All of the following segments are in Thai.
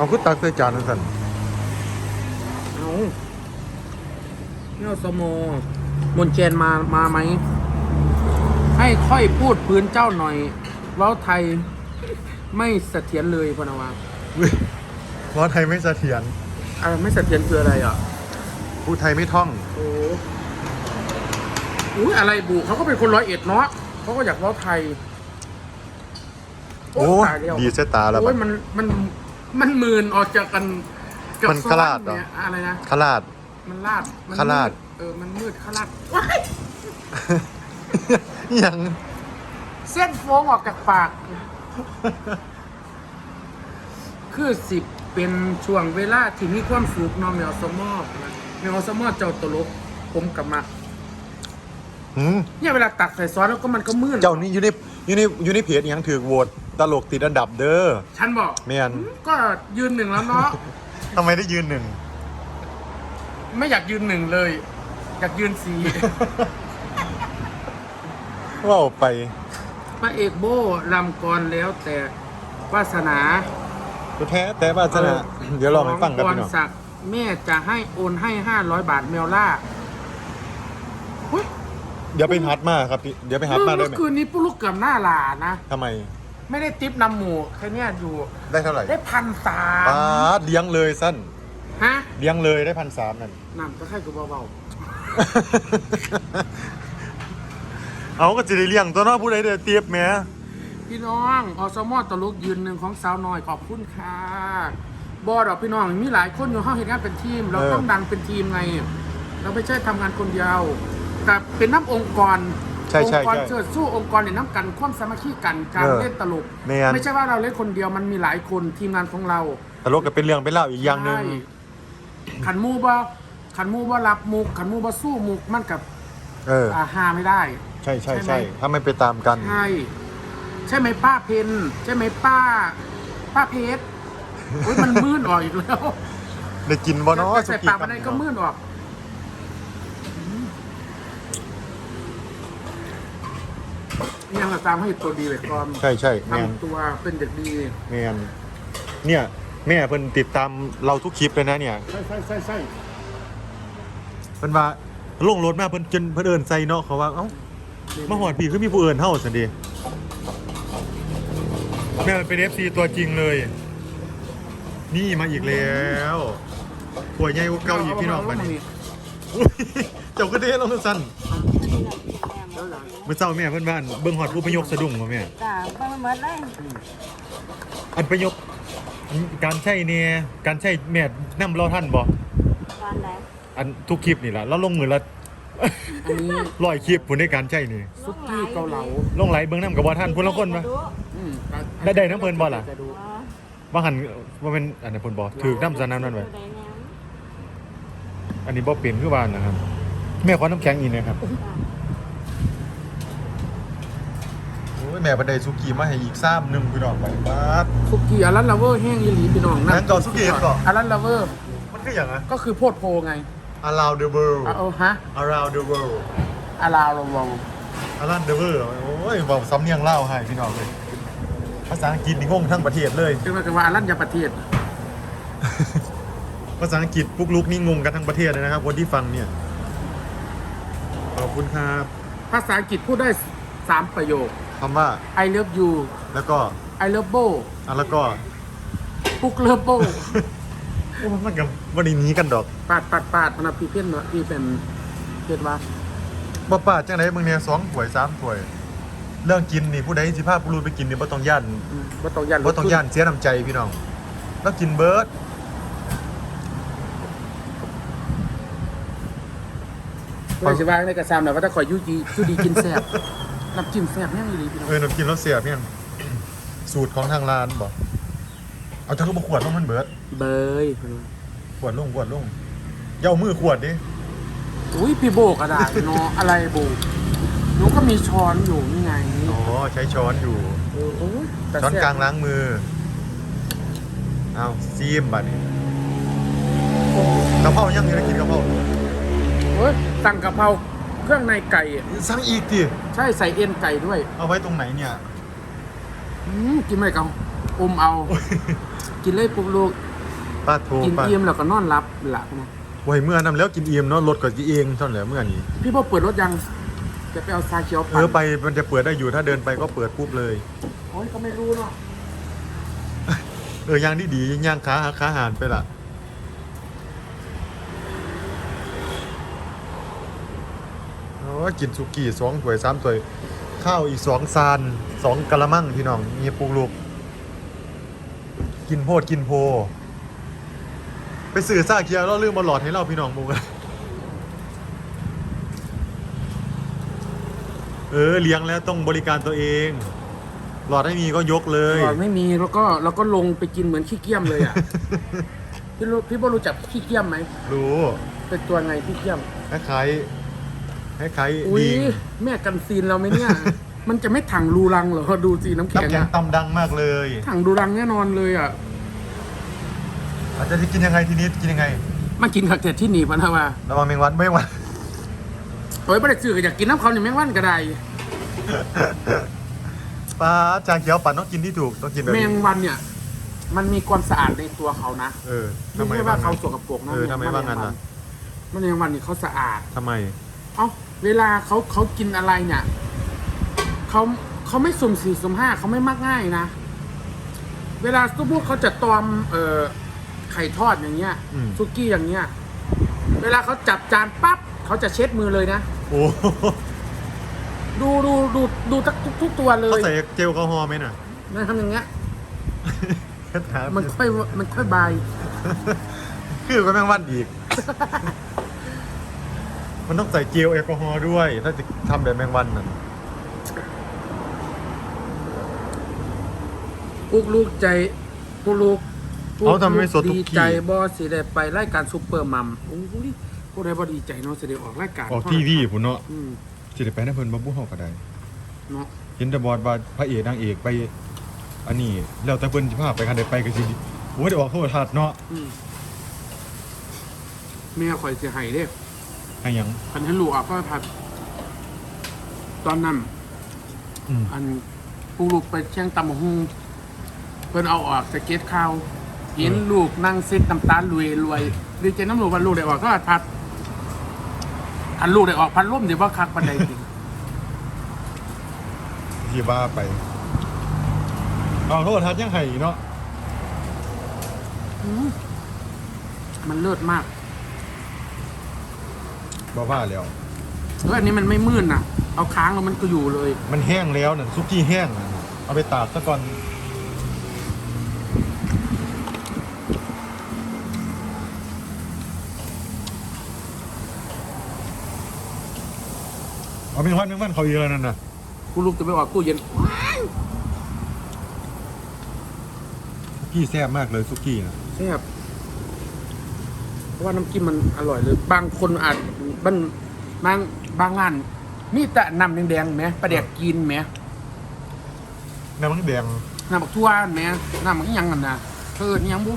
เอาก็ตักใส่จานนั่นสั่นเอาเนี่ยสมอมนเจนมา มาไหม ให้ค่อยพูดพื้นเจ้าหน่อย เว้าไทยไม่เสถียรเลยพะนาวาอุ้ยเพราะไทยไม่เสถียรอะไรไม่เสถียรคืออะไรอะ พูดไทยไม่ท่อง โอ้อุ้ยอะไรบุเขาก็เป็นคนร้อยเอ็ดเนาะเขาก็อยากเว้าไทย โอ้ตายแล้วดีเสยตาแล้วโอ้บัยดมันมัน มันหมื่นออกจากกันกับมันซ้อขลาดเหรอเนี่ยอะไรนะ ขลาด มันลาดมันขลาด มืเออ มันมืดขลาดว้ายอิหยังเส้นโฟ้งออกจากปาก คือสิบเป็นช่วงเวลาที่มีความสุขเนอแมวสมอบนะแมวสมอบเจ้าตลก ผมกับมาหืมเนี่ยเวลาตักใส่ซอสแล้วก็มันก็มืดเจ้านี่อยู่ในอยู่ในอยู่ในเพจอิหยังถือโหวต ตลกติดอันดับเด้อฉันบอกแม่นก็ยืนหนึ่งแล้วเนาะทำไมได้ยืนหนึ่ง ไม่อยากยืนหนึ่งเลย อยากยืนสี่ ว่าไป พระเอกโบลำกรแล้วแต่วาสนาตัวแท้แต่ว่าชนะเดี๋ยวลองให้ฟังกันขพี่น้องศักดิ์แม่จะให้โอนให้ห้าร้อยบาทเมลล่าเฮ้ยเดี๋ยวไปฮัดมาครับพี่ เดี๋ยวไปฮัดมาได้เมื่ไหมอคืนนี้ปุ๊กลุกเกับหน้าหลานะทำไม ไม่ได้ติปนำหมูแค่เนี้ยอยู่ ได้เท่าไหร่ได้พันสาปามดเลี้ยงเลยสั้นฮะเลี้ยงเลยได้พันสามนั่นนำก็แค่กูเบาเอาก็จะได้เลี้ยงตัวเน้อผู้ใดเดือเตียบแหม่ๆพี่น้องอสมอตลกยืนหนึ่งของสาวน้อยขอบคุณค่ะบอดอกพี่น้องมีหลายคนอยู่ห้องเห็นงานเป็นทีม เราต้องดังเป็นทีมไง เราไม่ใช่ทำงานคนเดียวแต่เป็นน้ำองค์กร ใช่องใช่ค์กรใช่เชิดสู้องค์กรเนี่ยน้ำกัน ความสามัคคีกันการเออเล่นตลก แม่น ไม่ใช่ว่าเราเล่นคนเดียวมันมีหลายคนทีมงานของเราตลกก็เป็นเรื่องเป็นเล่าวอีกอย่างหนึ่ง ใช่ขันหมูบ่ขันหมูบ่รับมุกขันหมูบ่สู้มุกมันกับเออ อาหาไม่ได้ ใช่ใช่ใช่ใช่ไหมถ้าไม่ไปตามกัน ใช่ใช่ไหมป้าเพนใช่ไหมป้า ป้าเพชรโอ้ยมัน มืดออกอีกแล้วได้กินบ่เนาะใส่ปากมันได้ก็มืดออก ยังเราตามให้ตัวดีไว้ก่อนใช่ใช่แมนทำตัวเป็นเด็กดีแมนเนี่ย แม่เพิ่นติดตามเราทุกคลิปเลยนะเนี่ยใช่ใช่ใช่ใช่เพิ่นว่าลงรถมาเพิ่นจนเพิ่นเอิ้นใส่เนาะเขาว่าเอ้ามาหอดพี่คือมีผู้เอิ้นเฮาซั่นดิแม่เป็น FC ตัวจริงเลย นี่มาอีกแล้วป่วยใหญ่กว่าเก่าอีกพี่น้องบัดนี้อุ๊ยเจ้าก็เด้ลงสั้น เมื่อเช้าแม่เพิ่นว่าอั่นเบิ่งฮอดผู้ประยกสะดุ้งบ่แม่จ้าไปหมดเลยอันประยกการใช้เนี่ยการใช้แม่นำเราท่านบ่ตอนไหนอันทุกคลิปนี่ล่ะเราลงมือละอันนี้ร้อยคลิปผลในการใช้นี่ซุกี้เกาเหลาลงไหลเบิ่งน้ำกับบ่ท่านพุ่นละคนปะอืมได้ได้น้ำเพลินบ่ล่ะจดูอ๋อว่าหันว่าเป็นอันนี้นเพิ่นบ่ถือน้ำสนามนั่นไว้ดูได้แนวอันนี้บ่เป็นคือว่านะครับ แม่ขอน้ำแข็งอีกนะครับโอ้ย แม่บันไดสุกี้มาให้อีกซ้ำหนึงพี่น้องไปบาดซุกี้อารันลาเวอร์แห้งอีหลีพี่น้องงั้นก่อนซุกี้ก่อน อารันลาเวอร์มันคือหยังอะก็คือโพดโพไง around the world เอาเอาฮะ around the world อาราลาวง around the world โอ้ยบอกสำเนียงลาวให้พี่น้องเลยภาษาอังกฤษนี่งงทั้งประเทศเลย จึงมากันว่าอารันยาประเทศ ภาษาอังกฤษปุ๊กลุกนี่งงกันทั้งประเทศเลยนะครับ คนที่ฟังเนี่ย ขอบคุณครับ ภาษาอังกฤษพูดได้สามประโยค คำว่า I love you แล้วก็ I love Bo อะแล้วก็ปุกเลิฟโบโอ้มันกับวันนี้หนี้กันดอกปาดปาดปาดมันเอาพี่เพี้ยนเนาะพี่เป็นเพี้ยนว่าบ่ป้าจังไดมึงเนี่ยสองถ้วยสามถ้วย เรื่องกินนี่ผู้ใดสิพาผู้รู้ไปกินนี่บ่ต้องย่านอืมบ่ต้องยันบ่ต้องย่านเสียน้ำใจพี่น้องต้องกินเบิร์ดเพื่อสิว่าในกระซามนะว่าถ้าข่อยอยูจียูดีกินแซ่บ น้ำจิ้มแซ่บแห้งอีหลีพี่น้องเออน้ำกินแล้วเสียเพียงสูตรของทางร้านบ่เอาจังก็บ่ขวดลงมันเบิดเบยขวดลงขวดลงอย่าเอามือขวดดิอุ้ยพี่โบกระดาษเนาะอะไรโบกหนูก็มีช้อนอยู่นี่ไงอ๋อใช้ช้อนอยู่ เออโอ้ยแต่ช้อนแซ่บกลางล้างมือ เอาซีมบัดนี้กะเพรายังอยู่ได้กินกะเพราโอ้ยสั่งกะเพรา เครื่องในไก่อะสั่งอีกดิใช่ใส่เอ็นไก่ด้วยเอาไว้ตรงไหนเนี่ยอืมกินไม่เอาอมเอา กินเลยปุ๊กลูกป้าโทรกินป้าเอี่ยมแล้วก็นอนรับหลับนะไว้เมื่อนำแล้วกินเอียมเนาะรถก็กินเองเท่านั้นแหละเมื่อนี้พี่พ่อเปิดรถยังจะไปเอาชาเขียวเออไปมันจะเปิดได้อยู่ถ้าเดินไปก็เปิดปุ๊บเลย โอ้ยก็ไม่รู้เนาะเออย่างที่ดีย่างขาขาหานไปละโอ้ย กินสุกี้สองถ้วยสามถ้วย ข้าวอีกสองซานสองกะละมังพี่น้องมีปลูกลูก กินโพดกินโพ ไปสื่อซาเคียวเราลืมมาหลอดให้เราพี่น้องมูกันเออเลี้ยงแล้วต้องบริการตัวเอง หลอดไม่มีก็ยกเลยก่อนไม่มีแล้วก็แล้วก็ลงไปกินเหมือนขี้เกียจเลยอะ พี่รู้พี่พ่อรู้จักขี้เกียจไหมรู้ เป็นตัวไงขี้เกียจคล้ายๆ คล้ายๆอุ้ยลิงแม่กันซีนเราไหมเนี่ย มันจะไม่ถังรูรังเหรอดูสีน้ำแข็งน้ำแข็งอะตำดังมากเลย ถังรูรังแน่นอนเลยอะ อาจจะกินยังไงทีนี้กินยังไง มากินขักเจ็ดที่หนีพันธว่าระวังแมงวันไม่วัน โอ้ยไม่ได้ซื้อก็อยากกินน้ำเขาเนี่ยแม่งวันก็ได้ ปลาจางเขียวปั่นต้องกินที่ถูกต้องกินแบบแมนี้งวันเนี่ย มันมีความสะอาดในตัวเขานะเออไม่ทำไมใช่ว่าเขาสกปรกนะเออทำไมว่างั้นล่ะแมลงวันนี่เขาสะอาด ทำไม เอ้า เวลาเขาเขากินอะไรเนี่ยเขาเขาไม่สุ่มสี่สุ่มห้าเขาไม่มักง่ายนะ เวลาสมมติเขาจะตอมเอ่อไข่ทอดอย่างเงี้ยอืม ซุกี้อย่างเงี้ย เวลาเขาจับจานปั๊บเขาจะเช็ดมือเลยนะ โอ้ดูดูดูดูทุกทุกทุกตัวเลเขายใส่เจลแอลกอฮอล์ไหมน่ะนะทำอย่างเงี้ย ถามมันค่อยมันค่อยบาย คือก็แมงวันอีก มันต้องใส่เจลแอลกอฮอล์ด้วย ถ้าจะทำแบบแมงวันนั่นลูกลูกใจผู้ลูกเอาทำไมไม่สดทุกดีทีใจบอสิได้ไปรายการซูเปอร์มัมโอ้ยผู้ใดบ่ดีใจเนาะสิได้ออกรายการออกทีวีพุ่นเนาะอืมสิได้ไปนะเพิ่นบ่บู้เฮาก็ได้เนาะเห็นแต่บอดว่าพระเอกนางเอกไป อันนี้แล้วแต่เพิ่นสิพาไปคันได้ไปก็สิโอ้ยได้ออกโทรทัศน์เนาะ อืมแม่ข่อยสิให้เด้ ให้หยังคันให้ลูกออกก็พัด ตอนนั้น อืมอันผู้ลูกไปเชียงตำบักหุงเพิ่นเอาออกสเก็ตข่าวเห็นลูกนั่งเซ็ตน้ำตาลรวยรวยดีใจน้ำลูกว่าลูกได้ออกก็พัดอันลูกได้ออกพัดร่มเดี๋ยวว่าคักปันใดจริงที่บ้าไปเอาโทรทัศน์ยังให้อีกเนาะอืมมันเลิศมาก บ่ว่าแล้วเฮ้ยอันนี้มันไม่มืดนะเอาค้างแล้วมันก็อยู่เลย มันแห้งแล้วน่ะซุกี้แห้งน่ะเอาไปตากซะก่อน เอาเป็นวันเป็นวันเขาอีกแล้วนั่นน่ะกูลูกจะไปออกตู้เย็น ซุกี้แซ่บมากเลยซุกี้น่ะแซ่บเพ ราะว่าน้ำจิ้มมันอร่อยเลย บางคนอาจบางบางบางร้านมีแต่น้ำแดงๆไหมปลาแดกกินไหมน้ำมันแดงน้ำบักทั่วไหมน้ำมันอิหยังกันนะเธอนี่ยังบุ๊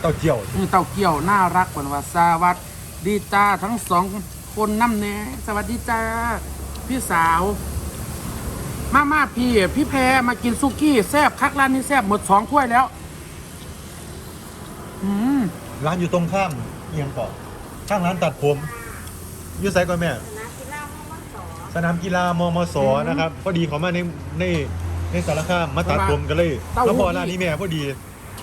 เต้าเจี้ยวนี่เต้าเกี่ยวน่ารักกว่าว่าสวัสดีจ้าทั้งสองคนน้ำเน่สวัสดีจ้าพี่สาว มามาพี่ พี่แพรมากินซุกี้แซ่บคักร้านนี้แซ่บหมดสองถ้วยแล้ว อืมร้านอยู่ตรงข้าม เอียงเกาะข้างร้านตัดผมอยู่ไซก่อนแม่นะกินเหล้าห้องวัดสอสนามกีฬามมสนะครับ พอดีเขามาในในในสารคามมาตัดผมกันเลยเต้าหู้ แล้วพอร้านนี้แม่พอดี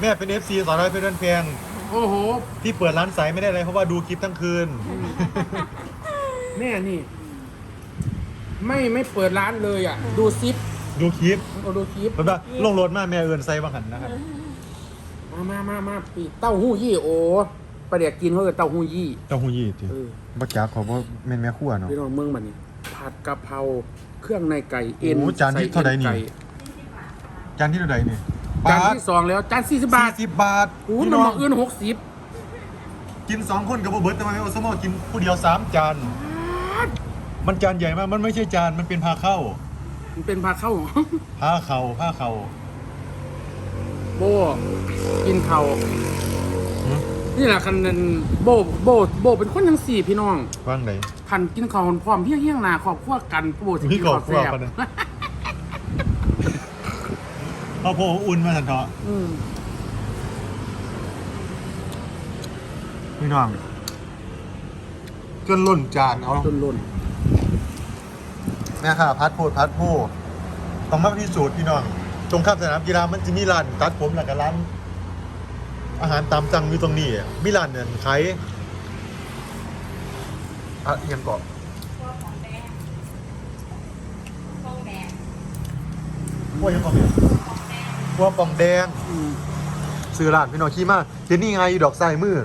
แม่เป็น FC สอนร้อยเพื่อนแพงโอ้โห ที่เปิดร้านสายไม่ได้เลยเพราะว่าดูคลิปทั้งคืน แม่นี่ ไม่ไม่เปิดร้านเลยอะ ดูซิปดูคลิปเอาดูคลิป แบบว่าลงรถมาแม่เอินไซบังหันนะครับ มามามามาปีเต้าหู้ยี่โอ ประเดี๋ยวกินเขาเออเต้าหู้ยี่เจ้าหูยี่ทีเออบักจ๋าขอว่าแม่นแม่ขั้วเนาะ พี่น้องเมืองบันนี้ผัดกะเพราเครื่องในไก่เอ็นโอ้จานที่เท่าไหร่นี่ ใส่จานที่เท่าไหร่นี่ไก่จานที่สองแล้วจานสี่สิบบาทสิบบาทโอ้พี่น้น้อองงอื่นหกสิบกินสองคนกับเบิร์ตทำไมโอซโมกินผู้เดียวสามจาน มันจานใหญ่มาก มันไม่ใช่จาน มันเป็นพาเข้ามันเป็นพาเข้าผ้าเข่าผ้าเข่าโบกินเขาหืม นี่แหละคันนั้นโบโบโบเป็นคนยังสี่พี่น้องว่างไหนคันกินเขาวพร้อมเพียงเฮี้ยงหนาขอบขั้วกันโบสิมีกินขอบข้าวครัวแซ่บปะเนี่ยเอาโพอุ่นมาสันเถาะอืมพี่น้องจนล้นจานเอาต้นล้นแม่ค่ะพัดโพดพัดโพต้องมาพิสูจน์พี่น้องตรงข้ามสนามกีฬามันจะมีร้านตัดผมแล้วก็ร้าน อาหารตามสั่งอยู่ตรงนี้อะมีร้านเนี่ยขายอะอิหยังเกาะพวกยังเกาะเนี่ยพวกปองแดง อืมซื้อร้านพี่น้องขี้มากเห็นนี่ไงดอกไส้มือ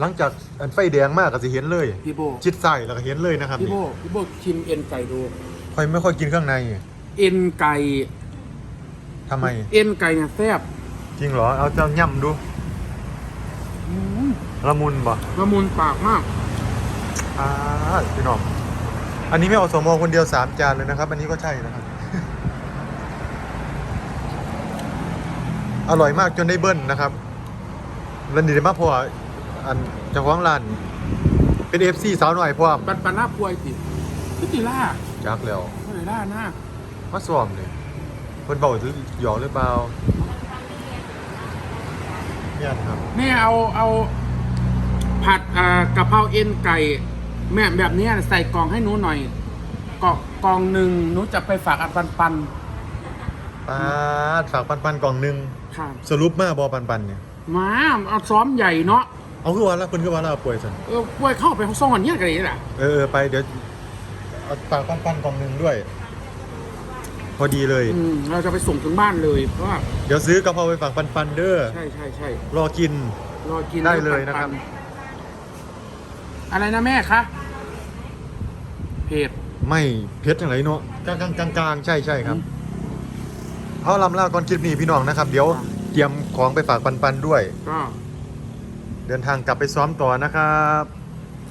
หลังจากอันไฟแดงมากก็จะเห็นเลย พี่โบชิดใส่แล้วก็เห็นเลยนะครับพี่โบนี่พี่โบชิมเอ็นไก่ดู ค่อยไม่ค่อยกินเครื่องในเอ็นไก่ ทำไม เอ็นไก่เนี่ยแซ่บจ ริงเหรอ เอาเจ้าย่ำดู อืมละมุนบ่ละมุนปากมาก อ่าพี่น้อง อันนี้ไม่เอาสมอคนเดียวสามจานเลยนะครับ อันนี้ก็ใช่นะครับ อร่อยมากจนได้เบิ้ลนะครับแล้วนี่ได้มาเพราะว่าอันเจ้าของร้าน เป็นเอฟซีสาวหน่อยเพราะว่าปันปันหน้าพวยติพิติล่าจักแล้วเท่าไหร่ล่าหน้ามาสวมเลยเพิ่นเบาถือหยอกหรือเปล่า เนี่ยนะครับ แม่เอาเอาผัดอ่ากะเพราเอ็นไก่ แม่แบบเนี้ยใส่กล่องให้หนูหน่อยกล่องกล่องหนึ่งหนูจะไปฝากอันปันปันปาดฝากปันปันกล่องหนึงค่ะสรุปมาบอปันปันเนี่ยมาเอาซ้อมใหญ่เนาะเอาคือว่าแล้วเพิ่นคือว่าเราป่วยสันเออป่วยเข้าไปเขาซ่อนเนี่ยกันเลยแหละเออเออไปเดี๋ยวเอาฝากปันปันกล่องหนึงด้วยพ อดีเลย อืมเราจะไปส่งถึงบ้านเลยเพราะว่าเดี๋ยวซื้อกะเพราไปฝากปันปันเด้อใช่ใช่ใช่รอกิน รอกินได้เลยนะครับ ปัอะไรนะแม่คะเผ็ด ไม่เผ็ดอย่างไรเนาะกลางกลางกลางกลางใช่ใช่ครับเอาลำลาก่อนคลิปนี้พี่น้องนะครับ เดี๋ยวเตรียมของไปฝากปันปันด้วย ก็ เดินทางกลับไปซ้อมต่อนะครับ